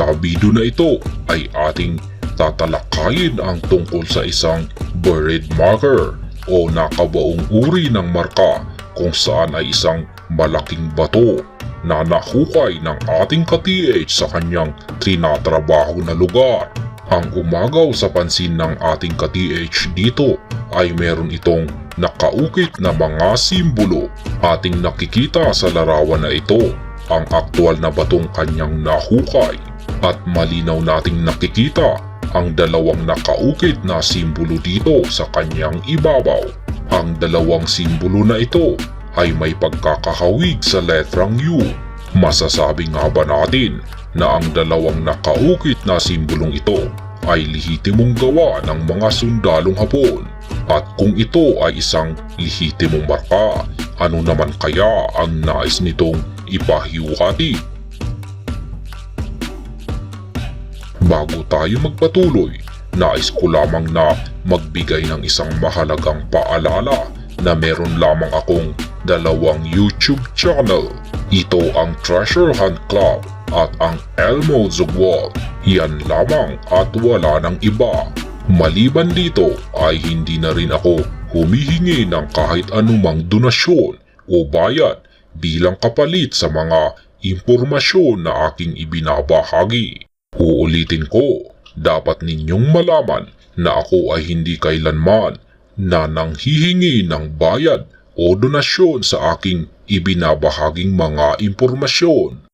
Sa video na ito ay ating tatalakayin ang tungkol sa isang buried marker o nakabaong uri ng marka kung saan ay isang malaking bato na nahukay ng ating ka-TH sa kanyang trinatrabaho na lugar. Ang umagaw sa pansin ng ating ka-TH dito ay meron itong nakaukit na mga simbolo. Ating nakikita sa larawan na ito ang aktwal na batong kanyang nahukay at malinaw nating nakikita ang dalawang nakaukit na simbolo dito sa kanyang ibabaw. Ang dalawang simbolo na ito ay may pagkakahawig sa letrang U. Masasabi nga ba natin na ang dalawang nakaukit na simbolong ito ay lihitimong gawa ng mga sundalong Hapon? At kung ito ay isang lihitimong marka, ano naman kaya ang nais nitong ipahiwati? Bago tayo magpatuloy, nais ko lamang na magbigay ng isang mahalagang paalala na meron lamang akong dalawang YouTube channel. Ito ang Treasure Hunt Club at ang Elmo Zugwal. Yan lamang at wala ng iba. Maliban dito ay hindi na rin ako humihingi ng kahit anumang donasyon o bayad bilang kapalit sa mga impormasyon na aking ibinabahagi. Uulitin ko, dapat ninyong malaman na ako ay hindi kailanman na nanghihingi ng bayad o donasyon sa aking ibinabahaging mga impormasyon.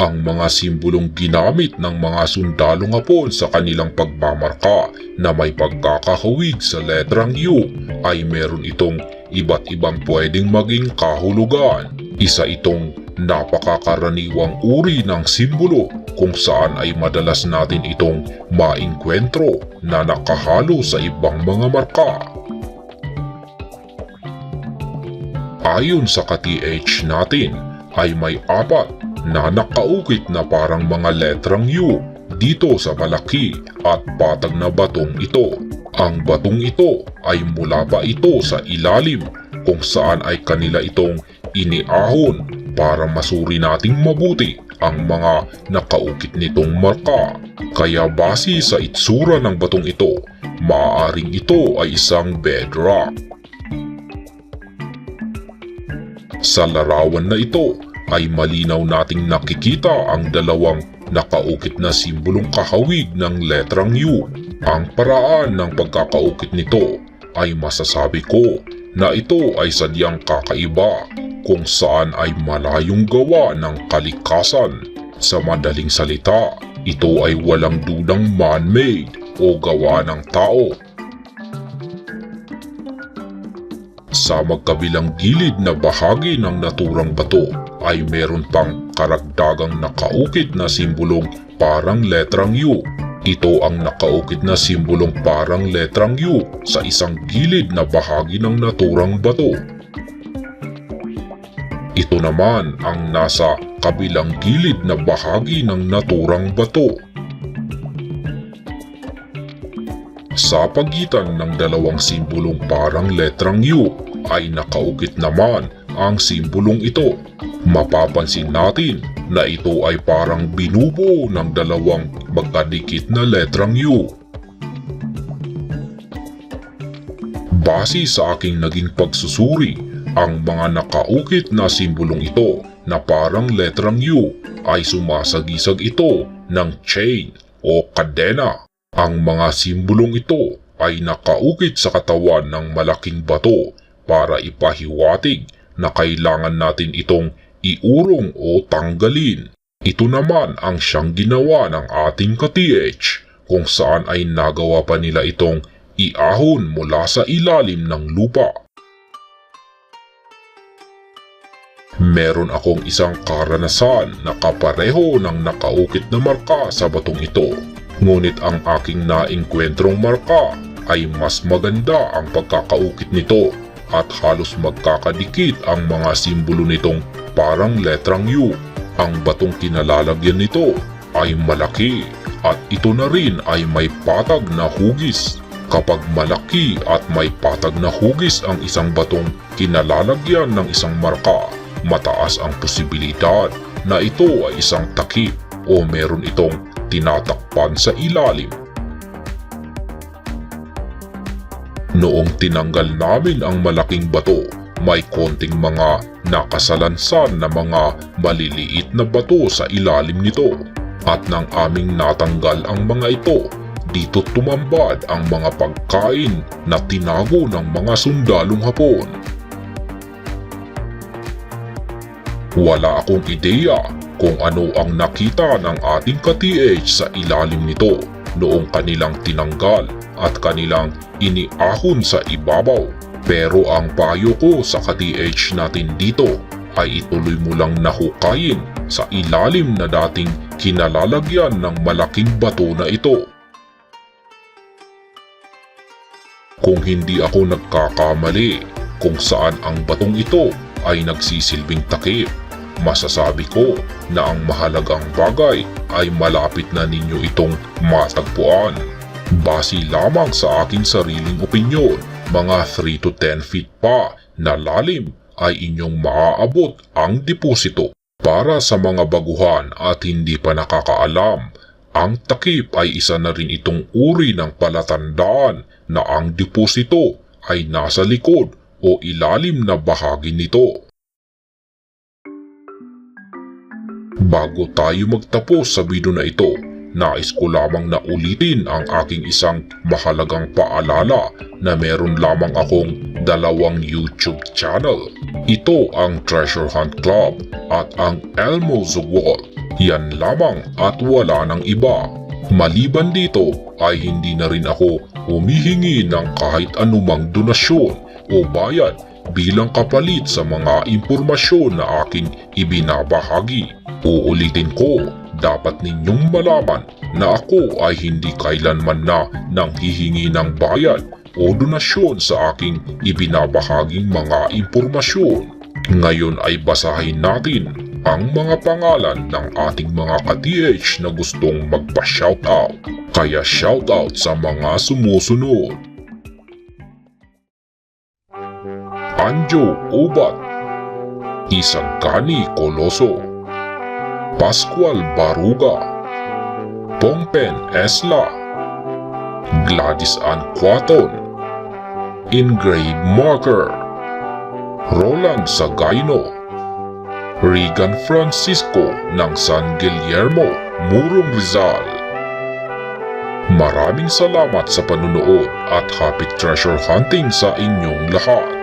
Ang mga simbolong ginamit ng mga sundalong hapon sa kanilang pagmamarka na may pagkakahawig sa letrang U ay meron itong iba't ibang pwedeng maging kahulugan. Isa itong napakakaraniwang uri ng simbolo kung saan ay madalas natin itong maingkwentro na nakahalo sa ibang mga marka. Ayon sa ka-TH natin ay may apat na nakaukit na parang mga letrang U dito sa malaki at patag na batong ito. Ang batong ito ay mula pa ito sa ilalim kung saan ay kanila itong iniahon para masuri nating mabuti ang mga nakaukit nitong marka. Kaya base sa itsura ng batong ito, maaaring ito ay isang bedrock. Sa larawan na ito ay malinaw nating nakikita ang dalawang nakaukit na simbolong kahawig ng letrang U. Ang paraan ng pagkakaukit nito ay masasabi ko na ito ay sadyang kakaiba kung saan ay malayong gawa ng kalikasan. Sa madaling salita, ito ay walang dudang man-made o gawa ng tao Sa magkabilang gilid na bahagi ng naturang bato ay meron pang karagdagang nakaukit na simbolong parang letrang U. Ito ang nakaukit na simbolong parang letrang U sa isang gilid na bahagi ng naturang bato. Ito naman ang nasa kabilang gilid na bahagi ng naturang bato. Sa pagitan ng dalawang simbolong parang letrang U ay nakaukit naman ang simbolong ito. Mapapansin natin na ito ay parang binubuo ng dalawang magkadikit na letrang U. Base sa aking naging pagsusuri, ang mga nakaukit na simbolong ito na parang letrang U ay sumasagisag ito ng chain o kadena. Ang mga simbolong ito ay nakaukit sa katawan ng malaking bato para ipahiwatig na kailangan natin itong iurong o tanggalin. Ito naman ang siyang ginawa ng ating ka-TH kung saan ay nagawa pa nila itong iahon mula sa ilalim ng lupa. Meron akong isang karanasan na kapareho ng nakaukit na marka sa batong ito. Ngunit ang aking naingkwentrong marka ay mas maganda ang pagkakaukit nito at halos magkakadikit ang mga simbolo nitong parang letrang U. Ang batong kinalalagyan nito ay malaki at ito na rin ay may patag na hugis. Kapag malaki at may patag na hugis ang isang batong kinalalagyan ng isang marka, mataas ang posibilidad na ito ay isang takip o meron itong tinatakpan sa ilalim. Noong tinanggal namin ang malaking bato, may konting mga nakasalansan na mga maliliit na bato sa ilalim nito. At nang aming natanggal ang mga ito, dito tumambad ang mga pagkain na tinago ng mga sundalong hapon. Wala akong ideya kung ano ang nakita ng ating ka-TH sa ilalim nito noong kanilang tinanggal at kanilang iniahon sa ibabaw. Pero ang payo ko sa ka-TH natin dito ay ituloy mo lang nahukayin sa ilalim na dating kinalalagyan ng malaking bato na ito. Kung hindi ako nagkakamali kung saan ang batong ito ay nagsisilbing takip, masasabi ko na ang mahalagang bagay ay malapit na ninyo itong matagpuan. Base lamang sa aking sariling opinyon, mga 3 to 10 feet pa na lalim ay inyong maaabot ang deposito. Para sa mga baguhan at hindi pa nakakaalam, ang takip ay isa na rin itong uri ng palatandaan na ang deposito ay nasa likod o ilalim na bahagi nito. Bago tayo magtapos sa video na ito, nais ko lamang na ulitin ang aking isang mahalagang paalala na meron lamang akong dalawang YouTube channel. Ito ang Treasure Hunt Club at ang Elmo's Wall. Yan lamang at wala ng iba. Maliban dito ay hindi na rin ako humihingi ng kahit anumang donasyon o bayad bilang kapalit sa mga impormasyon na aking ibinabahagi. Uulitin ko, dapat ninyong malaman na ako ay hindi kailanman na nang hihingi ng bayad o donasyon sa aking ibinabahaging mga impormasyon. Ngayon ay basahin natin ang mga pangalan ng ating mga ka-TH na gustong magpa-shoutout. Kaya shoutout sa mga sumusunod. Anjo Ubat Isagani Coloso Pascual Baruga Pongpen Esla Gladys Ann Quaton Engrave Marker Roland Sagaino Regan Francisco ng San Guillermo, Murong Rizal Maraming salamat sa panunood at happy treasure hunting sa inyong lahat.